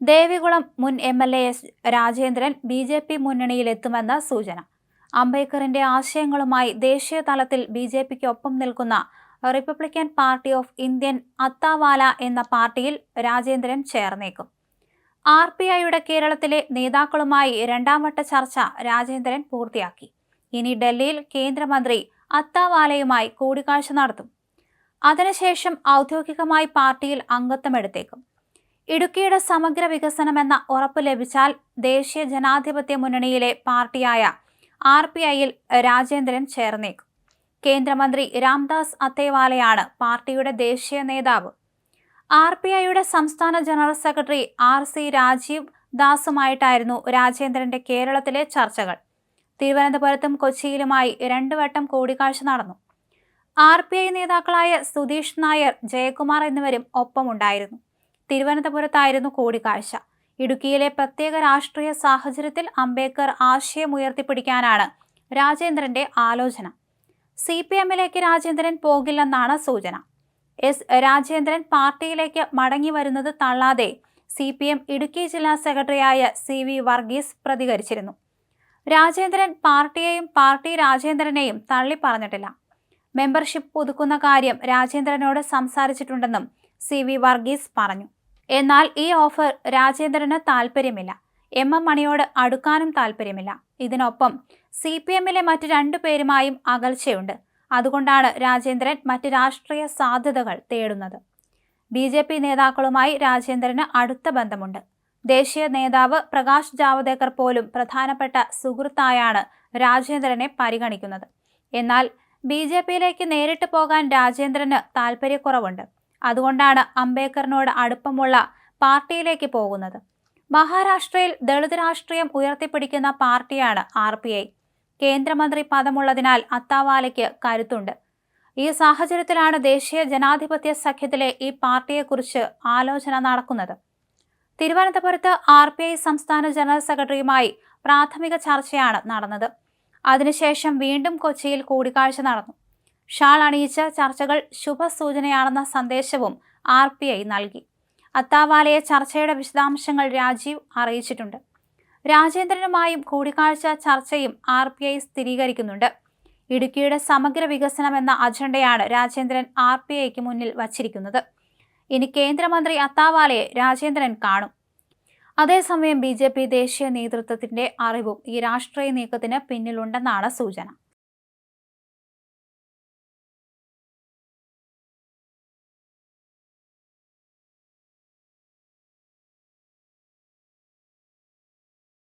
ദേവികുളം മുൻ M L A S Rajendran B J P മുന്നണിയിലെത്തുമെന്ന് സൂചന. അംബേദ്കറിന്റെ ആശയങ്ങളുമായി ദേശീയ തലത്തിൽ ബി ജെ പിക്ക് ഒപ്പം നിൽക്കുന്ന Republican party of Indian Athawale എന്ന പാർട്ടിയിൽ രാജേന്ദ്രൻ ചേർന്നേക്കും. ആർ പി ഐയുടെ കേരളത്തിലെ നേതാക്കളുമായി രണ്ടാംവട്ട ചർച്ച രാജേന്ദ്രൻ പൂർത്തിയാക്കി. ഇനി ഡൽഹിയിൽ കേന്ദ്രമന്ത്രി അത്താവാലയുമായി കൂടിക്കാഴ്ച നടത്തും. അതിനുശേഷം ഔദ്യോഗികമായി പാർട്ടിയിൽ അംഗത്വമെടുത്തേക്കും. ഇടുക്കിയുടെ സമഗ്ര വികസനമെന്ന ഉറപ്പ് ലഭിച്ചാൽ ദേശീയ ജനാധിപത്യ മുന്നണിയിലെ പാർട്ടിയായ ആർ പി ഐയിൽ രാജേന്ദ്രൻ ചേർന്നേക്കും. കേന്ദ്രമന്ത്രി രാംദാസ് അത്തേവാലയാണ് പാർട്ടിയുടെ ദേശീയ നേതാവ്. ആർ പി ഐയുടെ സംസ്ഥാന general secretary R C Rajeev ദാസുമായിട്ടായിരുന്നു രാജേന്ദ്രന്റെ കേരളത്തിലെ ചർച്ചകൾ. തിരുവനന്തപുരത്തും കൊച്ചിയിലുമായി രണ്ടു വട്ടം കൂടിക്കാഴ്ച നടന്നു. ആർ പി ഐ നേതാക്കളായ സുധീഷ് നായർ ജയകുമാർ എന്നിവരും ഒപ്പമുണ്ടായിരുന്നു. തിരുവനന്തപുരത്തായിരുന്നു കൂടിക്കാഴ്ച. ഇടുക്കിയിലെ പ്രത്യേക രാഷ്ട്രീയ സാഹചര്യത്തിൽ അംബേദ്കർ ആശയം ഉയർത്തിപ്പിടിക്കാനാണ് രാജേന്ദ്രന്റെ ആലോചന. സി പി എമ്മിലേക്ക് രാജേന്ദ്രൻ പോകില്ലെന്നാണ് സൂചന. എസ് രാജേന്ദ്രൻ പാർട്ടിയിലേക്ക് മടങ്ങി വരുന്നത് തള്ളാതെ സി പി എം ഇടുക്കി ജില്ലാ സെക്രട്ടറിയായ സി വി വർഗീസ് പ്രതികരിച്ചിരുന്നു. രാജേന്ദ്രൻ പാർട്ടിയെയും പാർട്ടി രാജേന്ദ്രനെയും തള്ളി പറഞ്ഞിട്ടില്ല മെമ്പർഷിപ്പ് പുതുക്കുന്ന കാര്യം രാജേന്ദ്രനോട് സംസാരിച്ചിട്ടുണ്ടെന്നും സി വി വർഗീസ് പറഞ്ഞു. എന്നാൽ ഈ ഓഫർ രാജേന്ദ്രന് താല്പര്യമില്ല എം എം മണിയോട് അടുക്കാനും താല്പര്യമില്ല ഇതിനൊപ്പം സി പി എമ്മിലെ മറ്റ് രണ്ടു പേരുമായും അകൽച്ചയുണ്ട്. അതുകൊണ്ടാണ് രാജേന്ദ്രൻ മറ്റ് രാഷ്ട്രീയ സാധ്യതകൾ തേടുന്നത്. ബി ജെ പി നേതാക്കളുമായി രാജേന്ദ്രന് അടുത്ത ബന്ധമുണ്ട്. ദേശീയ നേതാവ് പ്രകാശ് ജാവദേക്കർ പോലും പ്രധാനപ്പെട്ട സുഹൃത്തായാണ് രാജേന്ദ്രനെ പരിഗണിക്കുന്നത്. എന്നാൽ ബി ജെ പിയിലേക്ക് നേരിട്ട് പോകാൻ രാജേന്ദ്രന് താല്പര്യക്കുറവുണ്ട് അതുകൊണ്ടാണ് അംബേദ്കറിനോട് അടുപ്പമുള്ള പാർട്ടിയിലേക്ക് പോകുന്നത്. മഹാരാഷ്ട്രയിൽ ദളിത് രാഷ്ട്രീയം ഉയർത്തിപ്പിടിക്കുന്ന പാർട്ടിയാണ് ആർ പി ഐ. കേന്ദ്രമന്ത്രി പദമുള്ളതിനാൽ അത്താവാലയ്ക്ക് കരുത്തുണ്ട്. ഈ സാഹചര്യത്തിലാണ് ദേശീയ ജനാധിപത്യ സഖ്യത്തിലെ ഈ പാർട്ടിയെക്കുറിച്ച് ആലോചന നടക്കുന്നത്. തിരുവനന്തപുരത്ത് ആർ പി ഐ സംസ്ഥാന ജനറൽ സെക്രട്ടറിയുമായി പ്രാഥമിക ചർച്ചയാണ് നടന്നത്. അതിനുശേഷം വീണ്ടും കൊച്ചിയിൽ കൂടിക്കാഴ്ച നടന്നു. ഷാൾ അണിയിച്ച ചർച്ചകൾ ശുഭസൂചനയാണെന്ന സന്ദേശവും ആർ പി ഐ നൽകി. അത്താവാലയെ ചർച്ചയുടെ വിശദാംശങ്ങൾ രാജീവ് അറിയിച്ചിട്ടുണ്ട്. രാജേന്ദ്രനുമായും കൂടിക്കാഴ്ച ചർച്ചയും ആർ പി ഐ സ്ഥിരീകരിക്കുന്നുണ്ട്. ഇടുക്കിയുടെ സമഗ്ര വികസനം എന്ന അജണ്ടയാണ് രാജേന്ദ്രൻ ആർ പി ഐക്ക് മുന്നിൽ വച്ചിരിക്കുന്നത്. ഇനി കേന്ദ്രമന്ത്രി അത്താവാലയെ രാജേന്ദ്രൻ കാണും. അതേസമയം ബി ജെ പി ദേശീയ നേതൃത്വത്തിന്റെ അറിവും ഈ രാഷ്ട്രീയ നീക്കത്തിന് പിന്നിലുണ്ടെന്നാണ് സൂചന.